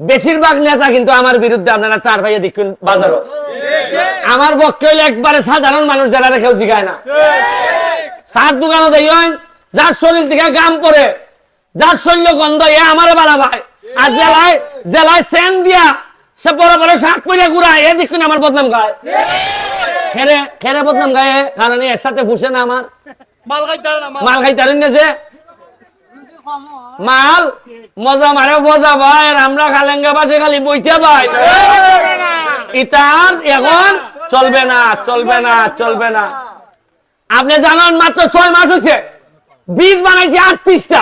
বেশিরভাগ নেতা কিন্তু আমার বিরুদ্ধে আপনারা তার ভাইয়া দেখুন বাজারও। আমার পক্ষে হইলে একবারে সাধারণ মানুষ যারা কেউ জিগায় না। সার দোকানে যাইন যার শরীর থেকে গাম পরে যার শৈল্য গন্ধ এ আমার বালা ভাই। আর জেলায় জেলায় সেন দিয়া সে বড় বড় শাক পরে ঘুরায় এ দেখুন আমার বদনাম গায়। খেরে খেরে বদনাম গায়ে কারণ এর সাথে ফুসে না আমার। মাল খাইতারে না মাল। মাল খাইতারেন না যে। মাল, মজা মারে, মজা ভাই আমরা খালেঙ্গা বাসে খালি বইতে ভাই। ইতার এখন চলবে না চলবে না চলবে না। আপনি জানেন মাত্র ছয় মাস হয়েছে বীজ বানাইছি আটত্রিশটা।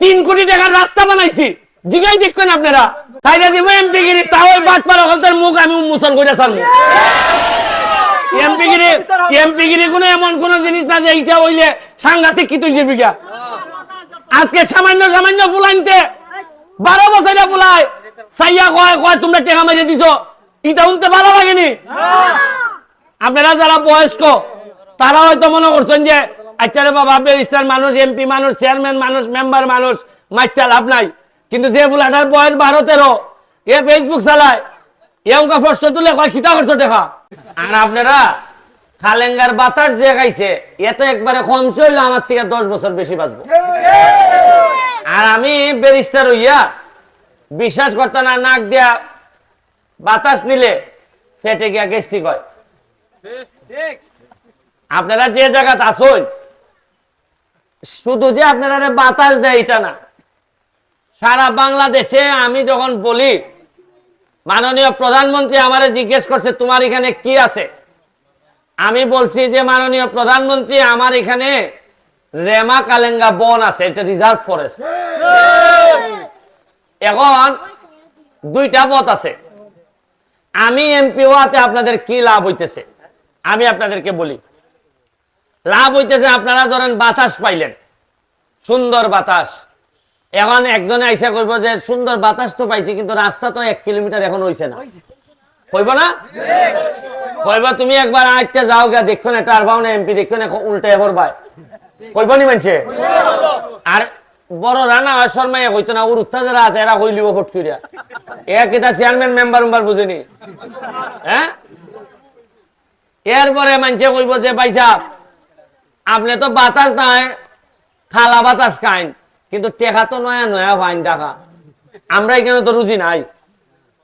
তিন কোটি টাকার রাস্তা বানাইছি। জিগাই দেখবেন আপনারা। তাইলে দিব এমপি গিরি, তাও বাদ পারা মুখ আমি উন্মোচন করে সারবো এমপি গিরি এমপি গিরি কোনো এমন কোন জিনিস না যে এইটা হইলে সাংঘাতিক কি তুই জীবিকা আজকে সামান্য সামান্য ফুলাইতে বারো বছরে ফুলাই। সাইয়া কয় কয়, তোমরা টেকা মেরে দিছো। ইটা উনতে ভালো লাগেনি? আপনারা যারা বয়স্ক, তারা হয়তো মনে করছেন যে আচ্ছা রে বাবা, ব্যারিস্টার মানুষ, এমপি মানুষ, চেয়ারম্যান মানুষ, মেম্বার মানুষ মাইচা লাভ নাই। কিন্তু যে বুলাটার বয়স বারো, তেরো, এ ফেসবুক চালায়। এ অঙ্কা প্রশ্ন তুলে কয় খিতা করছ দেখা আর আপনারা খালেঙ্গার বাতাস যে খাইছে এত একবারে কমছে হইলে, আমার থেকে দশ বছর বেশি বাঁচবো। আর আমি ব্যারিস্টার হইয়া বিশ্বাস করতে না, নাক দিয়া বাতাস নিলে ফেটে গিয়া গেস্টিক হয়। আপনারা যে জায়গাতে আসুন শুধু যে আপনারা বাতাস দেয়, এটা না। সারা বাংলাদেশে আমি যখন বলি, মাননীয় প্রধানমন্ত্রী আমারে জিজ্ঞেস করছে, তোমার এখানে কি আছে? আমি বলছি যে মাননীয় প্রধানমন্ত্রী, আমার এখানে রেমা কালেঙ্গা বন আছে, এটা রিজার্ভ ফরেস্ট। এখন দুইটা পথ আছে। আমি এমপি হওয়াতে আপনাদের কি লাভ হইতেছে? আমি আপনাদেরকে বলি, লাভ হইতেছে আপনারা ধরেন বাতাস পাইলেন, সুন্দর বাতাস। এখন একজনে আইসা করব যে, সুন্দর বাতাস তো পাইছি, কিন্তু রাস্তা তো এক কিলোমিটার এখন হইছে না। হইব না? কইব তুমি একবার আজকে যাও গা দেখো না টার এমপি দেখো না কইব নি মানছে? আর বড় রানা না, ওর উত্তা যারা আছে, এরা ফট করিয়া চেয়ারম্যান মেম্বার হ্যাঁ? এরপরে মানছে কইব যে, ভাই সাহেব, আপনি তো বাতাস নাই, থালা বাতাস খাইন, কিন্তু টেকা তো নয়া নয়া ফাইন টাকা আমরা এখানে তো রুজি নাই।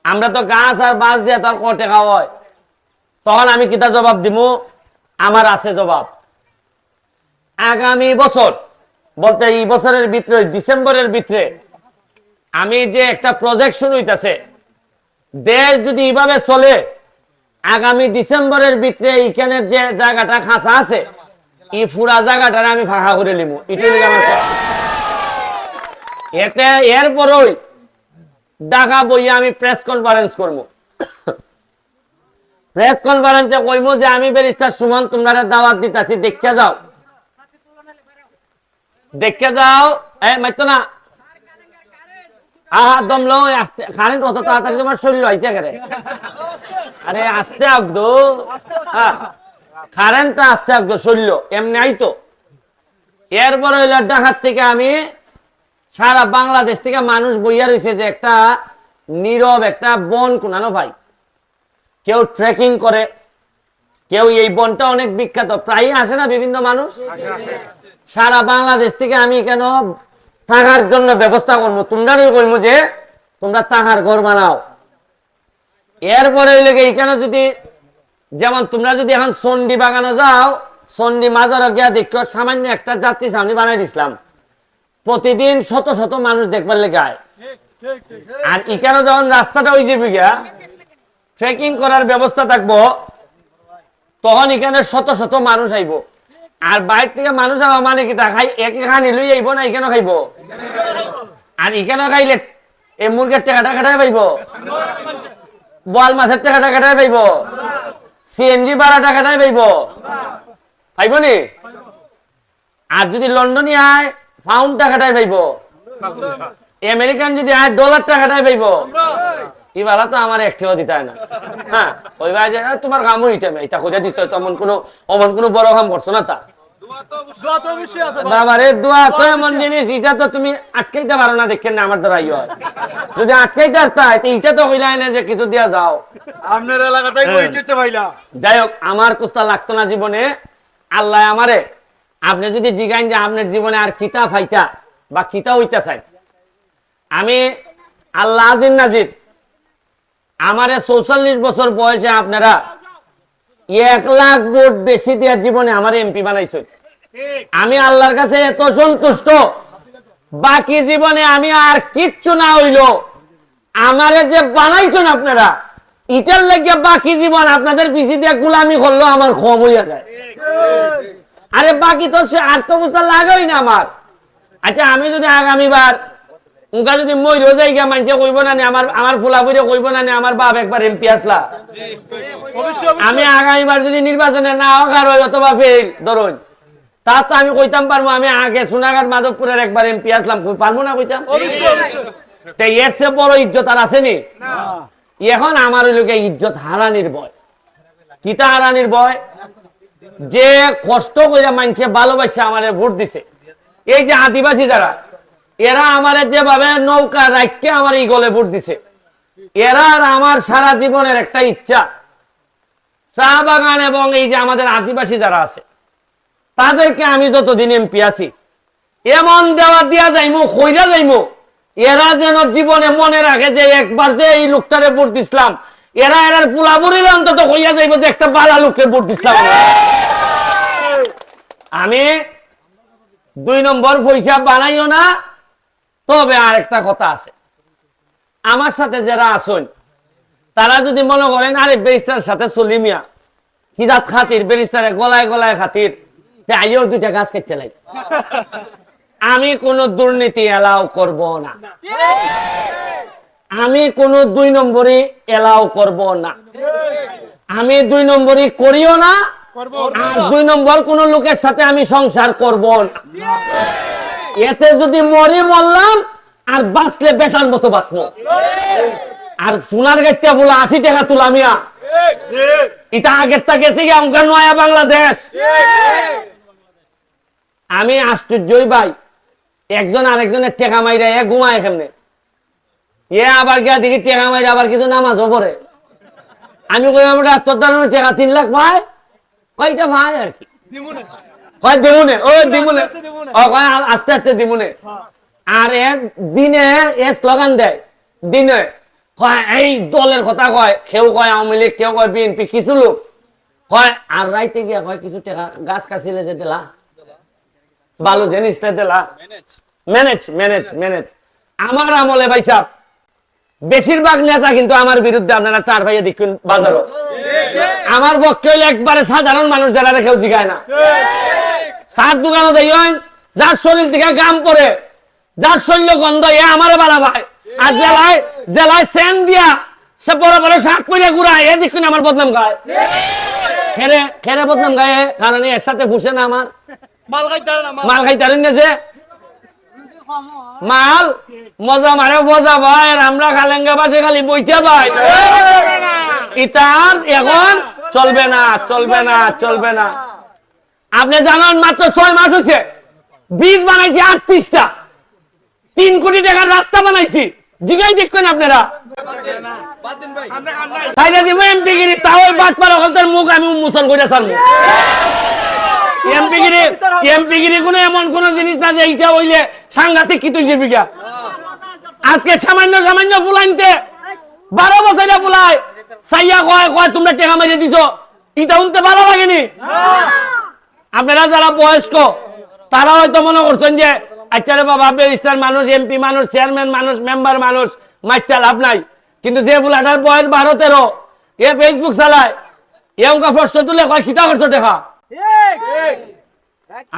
আমরা তো গাছ আর বাস দিয়ে তো আর ক টেকা হয়? তখন আমি কিতা জবাব দিমু? আমার আছে জবাব। আগামী বছর, বলতে এই বছরের ভিতরে, ডিসেম্বরের ভিতরে, আমি যে একটা প্রজেক্ট শুরু হইতাছে, দেশ যদি এইভাবে চলে, আগামী ডিসেম্বরের ভিতরে এইখানের যে জায়গাটা খাঁচা আছে, এই পুরা জায়গাটা আমি ফাঁকা করে নিবো এটা হলো আমার। এতে এরপরই ঢাকা বইয়া আমি প্রেস কনফারেন্স করব প্রেস কনফারেন্সে কইমো যে আমি ব্যারিস্টার সুমন দাওয়াত যাও। যাও। মাইতো না। এরপর থেকে আমি সারা বাংলাদেশ থেকে মানুষ বইয়া রয়েছে যে একটা নীরব, একটা বন কোনানো ভাই। কেউ ট্রেকিং করে, কেউ এই বনটা অনেক বিখ্যাত, প্রায়ই আসে না বিভিন্ন মানুষ? সারা বাংলাদেশ থেকে আমি কেন থাকার জন্য ব্যবস্থা করব? তোমরা করব যে, তোমরা তাহার ঘর বানাও। এরপরে এখানে যদি, যেমন তোমরা যদি এখন সন্ডি বাগানো যাও, সন্ডি মাজারও গিয়া দেখো, সামান্য একটা যাত্রী সামনে বানাই দিছিলাম। প্রতিদিন শত শত মানুষ দেখবার লেগে আর এখানে যখন রাস্তাটা ওই যে গিয়া ট্রেকিং করার ব্যবস্থা থাকব। তখন এখানে শত শত মানুষ আইব। আর বাইরে থেকে মানুষ আওয়া মানে কি তা খাই এক খানি লই আইব না এখানে খাইব? আর এখানে খাইলে এই মুরগের টাকাটা কাটাই পাইব? বল মাছের টাকাটা কাটাই পাইব? সিএনজি ভাড়া টাকাটাই পাইব? পাইব নি? আর যদি লন্ডনে আয় পাউন্ড টাকাটাই পাইব? আমেরিকান যদি আয় ডলার টাকাটাই পাইব? ইবালা তো আমার একটিও না। হ্যাঁ ওই ভাই যে "এ, তোমার কাম হইতে এটা খুঁজে দিছ তেমন কোনো অমন কোনো বড় কাম করছ না তা। দোয়া তো অবশ্যই আছে ভাই। বাবা রে দোয়া তো এমন জিনিস এটা তো তুমি আটকাইতে পারো না দেখেন না আমার দ্বারা হয়। যদি আটকাইতে পারতাই তো এটা তো হইলাই না যে কিছু দিয়া যাও। আপনার এলাকাটাই। বইতে ভাইলা যাই হোক আমার কুস্তা লাগতো না জীবনে। আল্লাহ আমারে আপনি যদি জিগাইন যে আপনার জীবনে আর কিতা ফাইতা বা কিতা হইতা চাই আমি আল্লাহ আজিন নাজির আমারে চৌচল্লিশ বছর বয়সে আপনারা এক লাখ ভোট বেশি দেওয়ার জীবনে আমার এমপি বানাইছে আমি আল্লাহর কাছে এত সন্তুষ্ট। বাকি জীবনে আমি আর কিচ্ছু না হইল। আমারে যে বানাইছেন আপনারা ইটার লেগে বাকি জীবন আপনাদের পিছি দিয়ে গুলামি করল, আমার কম হইয়া যায়। আরে বাকি তো সে আর তো বুঝতে লাগাই না আমার। আচ্ছা আমি যদি আগামীবার উনকা যদি মই রোজাই গিয়া মানুষে কইব না আমার আমার ফুলাফুরে কইব না আমার বাপ একবার এমপি আসলা। আমি আগামীবার যদি নির্বাচনে না হয় অথবা ফেল ধরুন। তা তো আমি কইতাম পারব আমি আগে সোনাঘাট মাধবপুরের একবার এমপি আসলাম পারব না কইতাম? এর চেয়ে বড় ইজ্জত আর আসেনি এখন আমার ওই লোকে ইজ্জত হারানির ভয়। কিতা হারানির ভয়? যে কষ্ট করে মানছে ভালোবাসে আমারে ভোট দিছে। এই যে আদিবাসী যারা এরা আমারে যেভাবে নৌকা রাখকে আমার এই গলে ভোট দিছে। এরা আর আমার সারা জীবনের একটা ইচ্ছা। চা বাগান এবং এই যে আমাদের আদিবাসী যারা আছে, তাদেরকে আমি যতদিন এমপি আছি, এমন দেওয়া দিয়া যাইমু, কইরা যাইমু, এরা যেন জীবনে মনে রাখে যে একবার যে এই লোকটারে ভোট দিছিলাম, এরা এরার ফুলাবুরির অন্তত কইয়া যাইব যে একটা বালা লোককে ভোট দিছিলাম আমি দুই নম্বর পয়সা বানাইও না তবে আর একটা কথা আছে। আমার সাথে যারা আসুন তারা যদি মনে করেন আরে ব্যারিস্টার সাথে চলি মিয়া। হিজাত খাতির ব্যারিস্টারে গলায় গলায় খাতির। আইও দুইটা গাছ কেটে লাই। আমি কোনো দুর্নীতি এলাও করব না। আমি কোনো দুই নম্বরই এলাও করব না। আমি দুই নম্বরই করিও না। আর দুই নম্বর কোন লোকের সাথে আমি সংসার করব না। এতে যদি মরে মরলাম, আর বাঁচলে বেটার মতো বাঁচবো। আর সোনার গেটটা বলে, আশি টাকা তুলামিয়া ইটা আগের তা গেছে গিয়ে অঙ্কার নয়া বাংলাদেশ। আমি আশ্চর্যই ভাই, একজন আরেকজনের টেকা মাইরা এ ঘুমায় কেমনে? এ আবার গিয়া দেখি টেকা মাইরা আবার কিছু নামাজও পড়ে। আমি কই আমরা তোর টাকা তিন লাখ পাই কয়টা ভাই আর কি? কয় দিমুনে? ও দিমুনে। আস্তে আস্তে দিমুনে। ও কয় আস্তে আস্তে দিমুনে। আর এক দিনে এ স্লোগান দেয় দিনে। কয় এই দলের কথা কয় কেউ কয় আওয়ামী লীগ কেউ কয় বিএনপি কিছু লোক। কয় আর রাইতে গিয়া কয় কিছু টাকা গাছ কাছিলে যে দিলা ভালো জিনিসটা দিলা। ম্যানেজ ম্যানেজ ম্যানেজ আমার আমলে ভাই সাহ বেশিরভাগ নেতা কিন্তু আমার বিরুদ্ধে আপনারা তার ভাইয়া দেখুন বাজারও। আমার পক্ষে হইলে একবারে সাধারণ মানুষ যারা কেউ জিগায় না। সার দোকানে যাই হইন, যার শরীর থেকে গাম পরে যার শৈল্য গন্ধ এ আমার বালা ভাই। আর জেলায় জেলায় সেন দিয়া সে বড় বড় শাক পরে ঘুরায় এ দেখুন আমার বদনাম গায়। খেরে খেরে বদনাম গায়ে কারণ এর সাথে ফুসে না আমার। মাল খাইতারেন না যে। মাল মজা মারে মজা ভাই আমরা খালেঙ্গা বাসে খালি বইতে ভাই। ইতার এখন চলবে না চলবে না চলবে না। আপনি জানান মাত্র ছয় মাস হয়েছে বীজ বানাইছি আটত্রিশটা। তিন কোটি টাকার রাস্তা বানাইছি। জিগাই দেখবেন আপনারা। গিরি কোনো এমন জিনিস না যে হইলে সাংঘাতিক আজকে সামান্য সামান্য ফুলাইনতে বারো বছরে ফুলায়। সাইয়া কয় কয়, তোমরা টেকা মেরে দিছো। ইটা উনতে ভালো লাগেনি? আপনারা যারা বয়স্ক, তারা হয়তো মনে করছেন যে আচ্ছা রে বাবা, ব্যারিস্টার মানুষ, এমপি মানুষ, চেয়ারম্যান মানুষ, মেম্বার মানুষ মাইচা লাভ নাই। কিন্তু যে বুলাটার বয়স বারো তেরো এ ফেসবুক চালায়, এ অঙ্কা প্রশ্ন তুলে কয় খিতা করছ দেখা?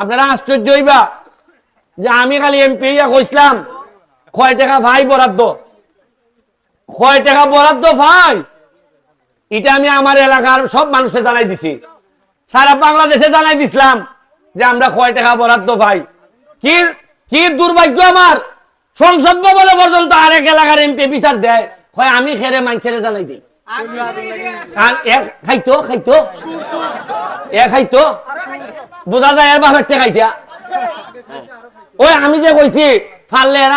আপনারা আশ্চর্য হইবা যে আমি খালি এমপি ইয়া কইসলাম কয় টাকা ভাই বরাদ্দ? কয় টাকা বরাদ্দ ভাই? এটা আমি আমার এলাকার সব মানুষে জানাই দিছি। সারা বাংলাদেশে জানাই দিছিলাম যে আমরা কয় টাকা বরাদ্দ ভাই কি কি দুর্ভাগ্য আমার। সংসদ ভবনে পর্যন্ত আরেক এলাকার এমপি বিচার দেয়। হয় আমি খেরে মানুষের জানাই দিই। খাইতো খাইতো। এ, খাইতো। যায় খাইতা আমি যে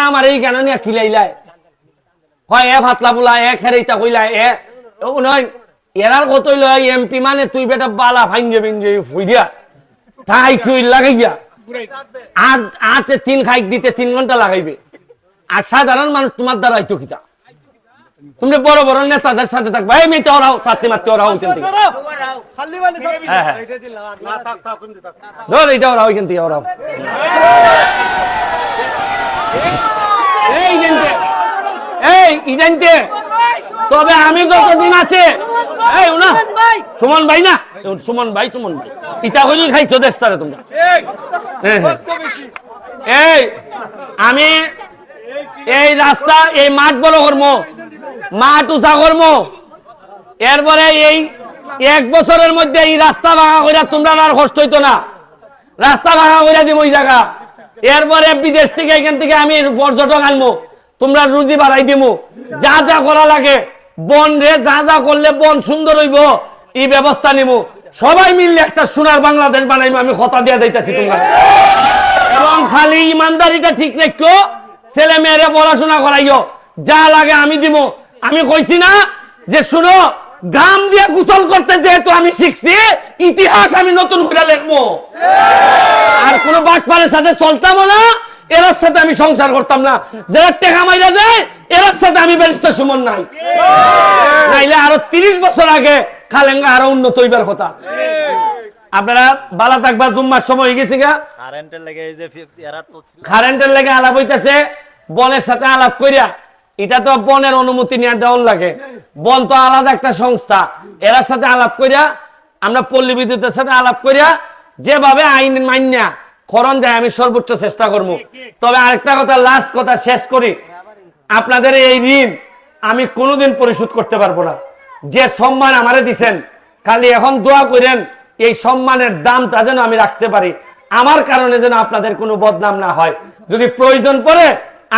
আমার এই কেন নিয়ে খিলাইলাই হয় এ ভাতলা পোলা এ খেরাইতা কইলা, এ নয় এরার কতই লয় এমপি মানে তুই বেটা বালা ভাঙ্গে ভেঙ্গে ফুই দিয়া ঠাই তুই লাগাইয়া আর আতে তিন খাইক দিতে তিন ঘণ্টা লাগাইবে আর সাধারণ মানুষ তোমার দ্বারা হয়তো কিতা তুমি বড় বড় নেতাদের সাথে থাকবা এই মেয়েতে ওরাও সাথে মারতে ওইখান থেকে সব হ্যাঁ, হ্যাঁ। ধর এটা ওরাও ওইখান থেকে ওরাও এই জানতে এই তবে আমি যতদিন আছে এই সুমন ভাই। না? সুমন ভাই সুমন ভাই। ইটা হইলি খাইছো দেশটারে তোমরা? এই আমি এই রাস্তা এই মাঠ বড় কর্ম। মাঠ উঁচা কর্ম। এরপরে এই এক বছরের মধ্যে এই রাস্তা ভাঙা কইরা তোমরা আর কষ্ট হইতো না। রাস্তা ভাঙা কইরা দিব ওই জায়গা। এরপরে বিদেশ থেকে এখান থেকে আমি পর্যটক আনব তোমরা রুজি বাড়াই দিব যা যা করা লাগে বন রে যা যা করলে বন সুন্দর হইব, এই ব্যবস্থা নিমু সবাই মিললে একটা সোনার বাংলাদেশ বানাইবো, আমি কথা দিয়া যাইতাছি তোমরা। এবং খালি ইমানদারিটা ঠিক রাখো, ছেলে মেয়েরে পড়াশোনা করাইও, যা লাগে আমি দিব। আমি কইছি না যে, শুনো, গ্রাম দিয়ে গোসল করতে যেহেতু আমি শিখছি, ইতিহাস আমি নতুন করে লিখব। আর কোন বাটপারের সাথে চলতাম না, এরার সাথে আমি সংসার করতাম না। যারা টেকা মাইরা দেয় এরার সাথে আমি ব্যারিস্টার সুমন নাই। নাইলে আরও তিরিশ বছর আগে খালেঙ্গা আরও উন্নত হইবার কথা। আপনারা বালা জুম্মার সময় হয়ে গেছে গা। কারেন্টের লেগে এই যে ফি- এরা তো ছিল। কারেন্টের লেগে আলাপ হইতেছে বনের সাথে আলাপ করিয়া এটা তো বনের অনুমতি নিয়ে দেওয়ার লাগে। বন তো আলাদা একটা সংস্থা। এরার সাথে আলাপ করিয়া আমরা পল্লী বিদ্যুতের সাথে আলাপ করিয়া যেভাবে আইন মান্যা করণ যায় আমি সর্বোচ্চ চেষ্টা করব। তবে আরেকটা কথা লাস্ট কথা শেষ করি। আপনাদের এই ঋণ আমি কোনোদিন পরিশোধ করতে পারব না। যে সম্মান আমারে দিছেন, খালি এখন দোয়া করেন, এই সম্মানের দামটা যেন আমি রাখতে পারি। আমার কারণে যেন আপনাদের কোনো বদনাম না হয়। যদি প্রয়োজন পড়ে,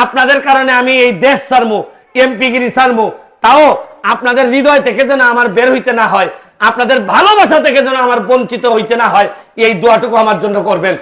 আপনাদের কারণে আমি এই দেশ সারমু এমপিগিরি সারমু তাও আপনাদের হৃদয় থেকে যেন আমার বের হইতে না হয়, আপনাদের ভালোবাসা থেকে যেন আমার বঞ্চিত হইতে না হয়, এই দোয়াটুকু আমার জন্য করবেন।